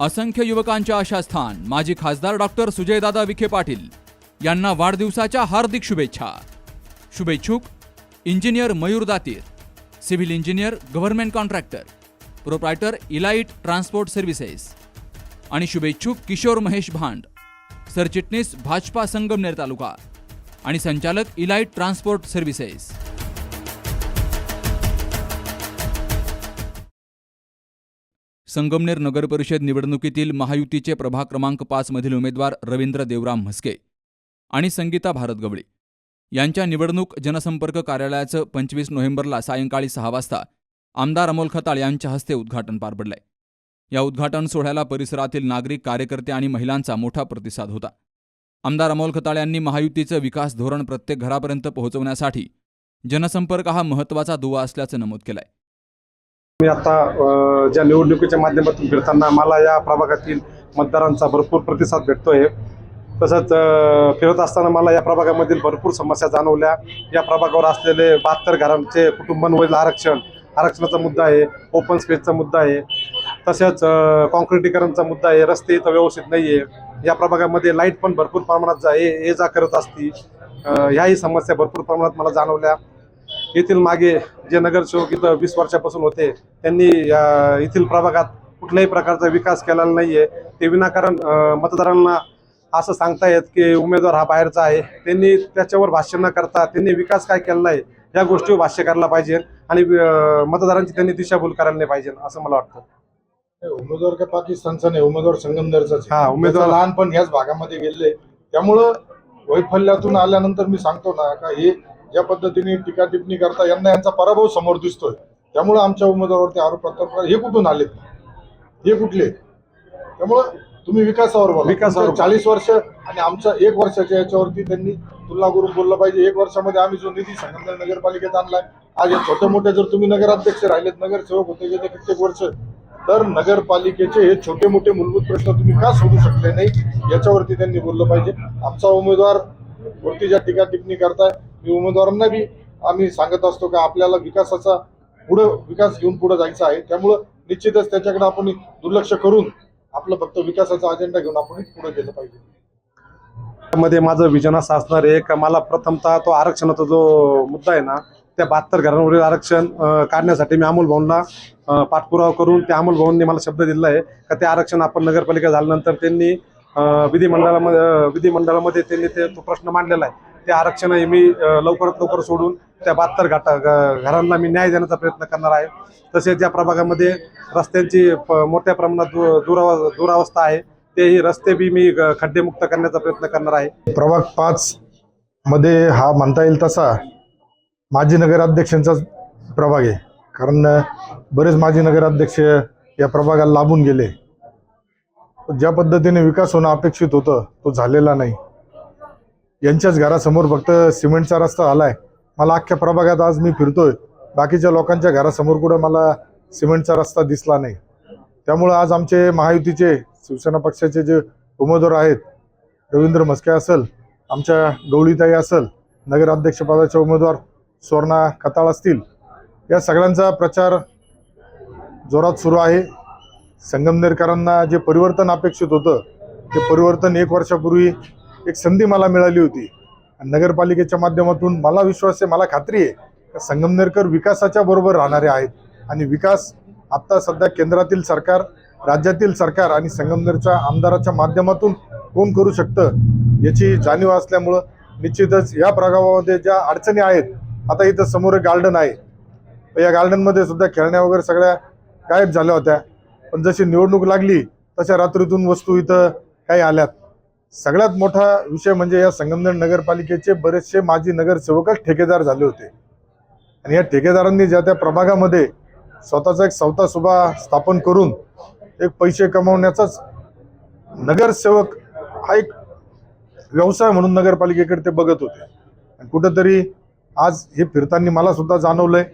असंख्य युवकांच्या आशास्थान. माजी खासदार डॉक्टर सुजयदादा विखे पाटील यांना वाढदिवसाच्या हार्दिक शुभेच्छा. शुभेच्छुक engineer Mayur Datir civil engineer government contractor proprietor elite transport services आणि शुभेच्छुक किशोर महेश भांड सरचिटणीस भाजपा संगमनेर तालुका आणि संचालक इलाइट ट्रान्सपोर्ट सर्व्हिसेस. संगमनेर नगरपरिषद निवडणुकीतील महायुतीचे प्रभाग क्रमांक पाच मधील उमेदवार रवींद्र देवराम म्हस्के आणि संगीता भारतगवळी यांच्या निवडणूक जनसंपर्क कार्यालयाचं पंचवीस नोव्हेंबरला सायंकाळी सहा वाजता आमदार अमोल खताळ यांच्या हस्ते उद्घाटन पार पडलंय. या उद्घाटन सोहळ्याला परिसरातील नागरिक कार्यकर्ते आणि महिलांचा मोठा प्रतिसाद होता. आमदार अमोल खताळ यांनी महायुतीचं विकास धोरण प्रत्येक घरापर्यंत पोहोचवण्यासाठी जनसंपर्क हा महत्त्वाचा दुवा असल्याचं नमूद केलंय. मी आता ज्या निवडणुकीच्या माध्यमातून फिरताना मला या प्रभागातील मतदारांचा भरपूर प्रतिसाद भेटतोय. तसंच फिरत असताना मला या प्रभागामधील भरपूर समस्या जाणवल्या. या प्रभागावर असलेले बहात्तर घरांचे कुटुंबांवरील आरक्षण आरक्षणाचा मुद्दा आहे ओपन स्पेसचा मुद्दा आहे. तसेच कॉन्क्रिटीकरणचा मुद्दा आहे रस्ते इथं व्यवस्थित नाही आहे या प्रभागामध्ये लाइट पण भरपूर प्रमाणात जा ये जा करत असती. ह्याही समस्या भरपूर प्रमाणात मला जाणवल्या. येथील मागे जे नगरसेवक इथं वीस वर्षापासून होते त्यांनी येथील प्रभागात कुठल्याही प्रकारचा विकास केलेला नाहीये. ते विनाकारण मतदारांना असं सांगतायत की उमेदवार हा बाहेरचा आहे. त्यांनी त्याच्यावर भाष्य न करता त्यांनी विकास काय केलेला आहे या गोष्टीवर भाष्य करायला पाहिजे आणि मतदारांची त्यांनी दिशाभूल करायला नाही पाहिजे असं मला वाटतं. नाही, उमेदवार काय पाकिस्तानचा नाही उमेदवार संगमनेरचाच आहे. हा, उमेदवार- लहानपण ह्याच भागामध्ये गेले त्यामुळं वैफल्यातून आल्यानंतर मी सांगतो ना का हे ज्या पद्धतीने टीका टिप्पणी करता यांना यांचा पराभव समोर दिसतोय. त्यामुळं आमच्या उमेदवारावरती आरोप प्रत्यारोप हे कुठून आलेत? हे कुठले? त्यामुळं तुम्ही विकासावर बोला. विकासावर चाळीस वर्ष आणि आमच्या एक वर्षाच्या याच्यावरती त्यांनी तुलना करून बोललं पाहिजे. एक वर्षामध्ये आम्ही जो निधी संगमनेर नगरपालिकेत आणलाय आज हे छोटे मोठे जर तुम्ही नगराध्यक्ष राहिलेत नगरसेवक होते गेले कित्येक वर्ष तर नगरपालिकेचे हे छोटे मोठे मूलभूत प्रश्न तुम्ही का सोडू शकले नाही? याच्यावरती त्यांनी बोललं पाहिजे. आमचा उमेदवार वरती ज्या टीका टिप्पणी करताय मी उमेदवारांना बी आम्ही सांगत असतो की आपल्याला विकासाचा पुढं विकास घेऊन पुढे जायचा आहे. त्यामुळं निश्चितच त्याच्याकडे आपण दुर्लक्ष करून आपलं फक्त विकासाचा अजेंडा घेऊन आपण पुढे गेलं पाहिजे. मध्ये माझं विजन असं असणार आहे का मला प्रथमतः तो आरक्षणाचा जो मुद्दा आहे ना त्या बहात्तर घरांवरील आरक्षण काढण्यासाठी मी अमोल भाऊंना पाठपुरावा करून त्या अमोल भाऊंनी मला शब्द दिला आहे का ते आरक्षण आपण नगरपालिका झाल्यानंतर त्यांनी विधिमंडळामध्ये विधिमंडळामध्ये त्यांनी ते तो प्रश्न मांडलेला आहे. ते आरक्षणही मी लवकरात लवकर सोडून त्या बहात्तर घाटा घरांना मी न्याय देण्याचा प्रयत्न करणार आहे. तसेच ज्या प्रभागामध्ये रस्त्यांची मोठ्या प्रमाणात दु- दुराव दुरावस्था आहे. तेही रस्ते बी मी खड्डेमुक्त करण्याचा प्रयत्न करणार आहे. प्रभाग पाच मध्ये हा म्हणता येईल तसा माजी नगराध्यक्षांचाच प्रभाग आहे. कारण बरेच माजी नगराध्यक्ष या प्रभागाला लाभून गेले. ज्या पद्धतीने विकास होणं अपेक्षित होतं तो झालेला नाही. यांच्याच घरासमोर फक्त सिमेंटचा रस्ता आलाय. मला अख्ख्या प्रभागात आज मी फिरतोय. बाकीच्या लोकांच्या घरासमोर कुठं मला सिमेंटचा रस्ता दिसला नाही. त्यामुळं आज आमचे महायुतीचे शिवसेना पक्षाचे जे उमेदवार आहेत रवींद्र म्हस्के असेल आमच्या गवळीताई असेल नगराध्यक्षपदाचे उमेदवार स्वर्णा कताळ असतील या सगळ्यांचा प्रचार जोरात सुरू आहे. संगमनेरकरांना जे परिवर्तन अपेक्षित होतं ते परिवर्तन एक वर्षापूर्वी एक संधी मला मिळाली होती. आणि नगरपालिकेच्या माध्यमातून मला विश्वास आहे मला खात्री आहे संगमनेरकर विकासाच्या बरोबर राहणारे आहेत. आणि विकास आत्ता सध्या केंद्रातील सरकार राज्यातील सरकार आणि संगमनेरच्या आमदाराच्या माध्यमातून कोण करू शकतं याची जाणीव असल्यामुळं निश्चितच या प्रभागामध्ये ज्या अडचणी आहेत आता इथं समोर एक गार्डन आहे. या गार्डनमध्ये सुद्धा खेळण्या वगैरे सगळ्या गायब झाल्या होत्या. पण जशी निवडणूक लागली तशा रात्रीतून वस्तू इथं काही आल्यात. सगळ्यात मोठा विषय म्हणजे या संगमनेर नगरपालिकेचे बरेचसे माजी नगरसेवकच ठेकेदार झाले होते. आणि या ठेकेदारांनी ज्या त्या प्रभागामध्ये स्वतःचा एक सवता सुभा स्थापन करून एक पैसे कमवण्याचाच नगरसेवक हा एक व्यवसाय म्हणून नगरपालिकेकडे ते बघत होते. आणि कुठंतरी आज हे फिरताना मला सुद्धा जाणवलंय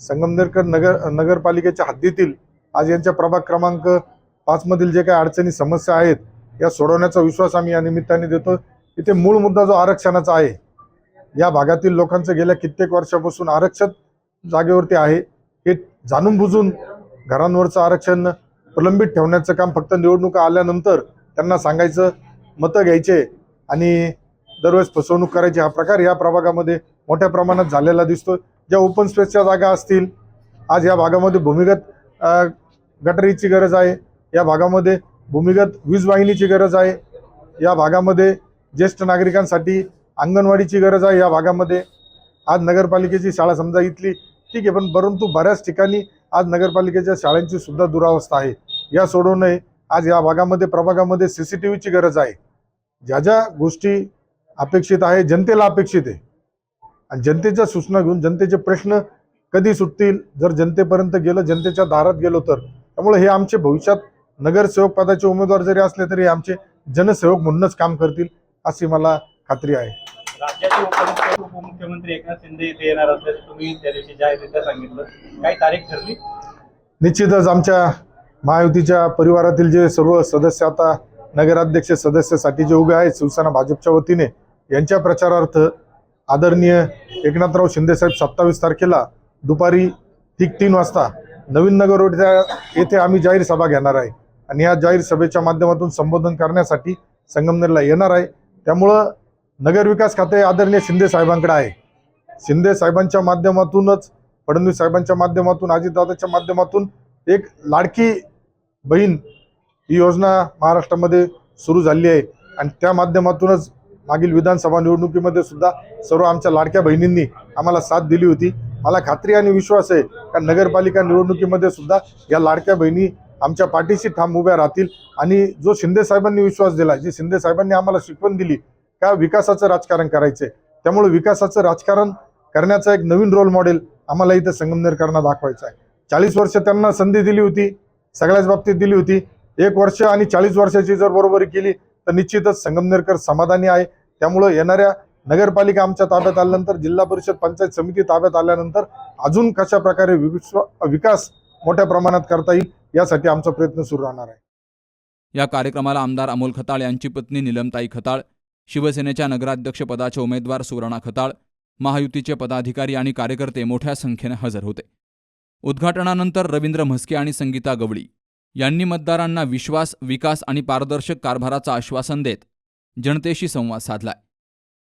संगमनेरकर नगर नगरपालिकेच्या हद्दीतील आज यांच्या प्रभाग क्रमांक पाचमधील जे काही अडचणी समस्या आहेत या सोडवण्याचा विश्वास आम्ही या निमित्ताने देतो. इथे मूळ मुद्दा जो आरक्षणाचा आहे या भागातील लोकांचं गेल्या कित्येक वर्षापासून आरक्षण जागेवरती आहे. हे जाणून बुजून घरांवरचं आरक्षण प्रलंबित ठेवण्याचं काम फक्त निवडणुका आल्यानंतर त्यांना सांगायचं मतं घ्यायचे आणि दरवेळेस फसवणूक करायची. हा प्रकार या प्रभागामध्ये मोठ्या प्रमाणात झालेला दिसतो. ज्या ओपन स्पेसच्या जागा असतील आज या भागामध्ये भूमिगत गटरीची गरज आहे. या भागामध्ये भूमिगत वीज वाहिनीची गरज आहे. या भागामध्ये ज्येष्ठ नागरिकांसाठी अंगणवाडीची गरज आहे या भागामध्ये. आज नगरपालिकेची शाळा समजा इथली ठीक आहे पण परंतु बऱ्याच ठिकाणी आज नगरपालिकेच्या शाळांची सुद्धा दुरावस्था आहे. या सोडवणे नये आज या भागामध्ये प्रभागामध्ये सी सी टी व्हीची गरज आहे. ज्या ज्या गोष्टी अपेक्षित आहे जनतेला अपेक्षित आहे. आणि जनतेच्या सूचना घेऊन जनतेचे प्रश्न कधी सुटतील? जर जनतेपर्यंत गेलं जनतेच्या दारात गेलो तर. त्यामुळे हे आमचे भविष्यात नगरसेवक पदाचे उमेदवार जरी असले तरी आमचे जनसेवक म्हणूनच काम करतील अशी मला खात्री आहे. राज्याचे उपमुख्य उपमुख्यमंत्री एकनाथ शिंदे इथे येणार असल्याचं तुम्ही त्या दिवशी जाहीररित्या सांगितलं काही तारीख ठरली? निश्चितच आमच्या महायुतीच्या परिवारातील जे सर्व सदस्य आता नगराध्यक्ष सदस्यासाठी जे उभे आहेत शिवसेना भाजपच्या वतीने यांच्या प्रचारार्थ आदरणीय एकनाथराव शिंदेसाहेब सत्तावीस तारखेला दुपारी ठीक तीन वाजता नवीन नगर रोड येथे आम्ही जाहीर सभा घेणार आहे. आणि या जाहीर सभेच्या माध्यमातून संबोधन करण्यासाठी संगमनेरला येणार आहे. त्यामुळं नगरविकास खाते आदरणीय शिंदे साहेबांकडे आहे. शिंदे साहेबांच्या माध्यमातूनच फडणवीस साहेबांच्या माध्यमातून अजितदादाच्या माध्यमातून एक लाडकी बहीण ही योजना महाराष्ट्रामध्ये सुरू झाली आहे. आणि त्या माध्यमातूनच मागील विधानसभा निवडणुकीमध्ये सुद्धा सर्व आमच्या लाडक्या बहिणींनी आम्हाला साथ दिली होती. मला खात्री आणि विश्वास आहे का नगरपालिका निवडणुकीमध्ये सुद्धा या लाडक्या बहिणी आमच्या पाठीशी ठाम उभ्या राहतील. आणि जो शिंदे साहेबांनी विश्वास दिला जी शिंदे साहेबांनी आम्हाला शिकवण दिली का विकासाचं राजकारण करायचंय. त्यामुळे विकासाचं राजकारण करण्याचा एक नवीन रोल मॉडेल आम्हाला इथं संगमनेरकरांना दाखवायचं आहे. चाळीस वर्ष त्यांना संधी दिली होती सगळ्याच बाबतीत दिली होती. एक वर्ष आणि चाळीस वर्षाची जर बरोबरी केली तर निश्चितच संगमनेरकर समाधानी आहे. त्यामुळं येणाऱ्या नगरपालिका आमच्या ताब्यात आल्यानंतर जिल्हा परिषद पंचायत समिती ताब्यात आल्यानंतर अजून कशा प्रकारे विश्व- विकास मोठ्या प्रमाणात करता येईल यासाठी आमचा प्रयत्न सुरू राहणार आहे. या कार्यक्रमाला आमदार अमोल खताळ यांची पत्नी निलमताई खताळ शिवसेनेच्या नगराध्यक्षपदाचे उमेदवार सुवर्णा खताळ महायुतीचे पदाधिकारी आणि कार्यकर्ते मोठ्या संख्येने हजर होते. उद्घाटनानंतर रवींद्र म्हस्के आणि संगीता गवळी यांनी मतदारांना विश्वास विकास आणि पारदर्शक कारभाराचं आश्वासन देत जनतेशी संवाद साधलाय.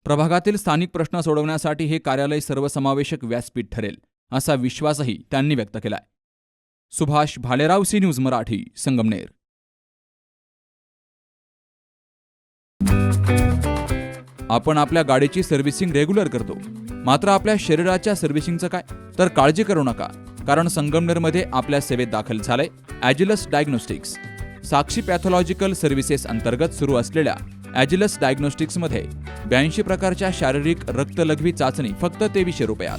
प्रभागातील स्थानिक प्रश्न सोडवण्यासाठी हे कार्यालय सर्वसमावेशक व्यासपीठ ठरेल असा विश्वासही त्यांनी व्यक्त केलाय. Subhash Bhalerao C news Marathi Sangamner. आपण आपल्या गाडीची सर्व्हिसिंग रेग्युलर करतो. मात्र आपल्या शरीराच्या सर्व्हिसिंगचं काय? तर काळजी करू नका कारण संगमनेरमध्ये आपल्या सेवेत दाखल झालंय ॲजिलस डायग्नोस्टिक्स. साक्षी पॅथॉलॉजिकल सर्व्हिसेस अंतर्गत सुरू असलेल्या ॲजिलस डायग्नोस्टिक्समध्ये ब्याऐंशी प्रकारच्या शारीरिक रक्तलघवी चाचणी फक्त तेवीसशे रुपयात.